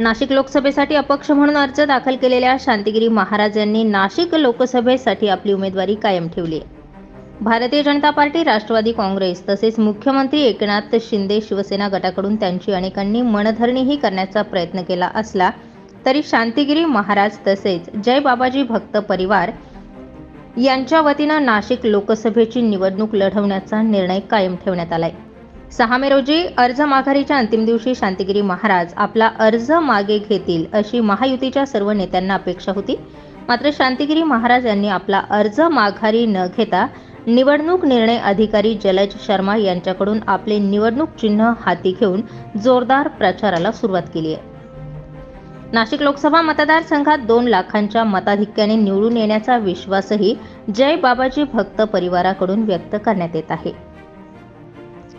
नाशिक लोकसभेसाठी अपक्ष म्हणून अर्ज दाखल केलेल्या शांतिगिरी महाराज यांनी नाशिक लोकसभेसाठी आपली उमेदवारी कायम ठेवली. आहे भारतीय जनता पार्टी राष्ट्रवादी काँग्रेस तसेच मुख्यमंत्री एकनाथ शिंदे शिवसेना गटाकडून त्यांची अनेकांनी मनधरणीही करण्याचा प्रयत्न केला असला तरी शांतिगिरी महाराज तसेच जय बाबाजी भक्त परिवार यांच्या वतीनं नाशिक लोकसभेची निवडणूक लढवण्याचा निर्णय कायम ठेवण्यात आलाय. सहा मे रोजी अर्ज माघारीच्या अंतिम दिवशी शांतिगिरी महाराज आपला अर्ज मागे घेतील अशी महायुतीच्या सर्व नेत्यांना अपेक्षा होती. मात्र शांतिगिरी महाराज यांनी आपला अर्ज माघारी न घेता निवडणूक निर्णय अधिकारी जलज शर्मा यांच्याकडून आपले निवडणूक चिन्ह हाती घेऊन जोरदार प्रचाराला सुरुवात केली आहे. नाशिक लोकसभा मतदारसंघात दोन लाखांच्या मताधिक्याने निवडून येण्याचा विश्वासही जय बाबाजी भक्त परिवाराकडून व्यक्त करण्यात येत आहे.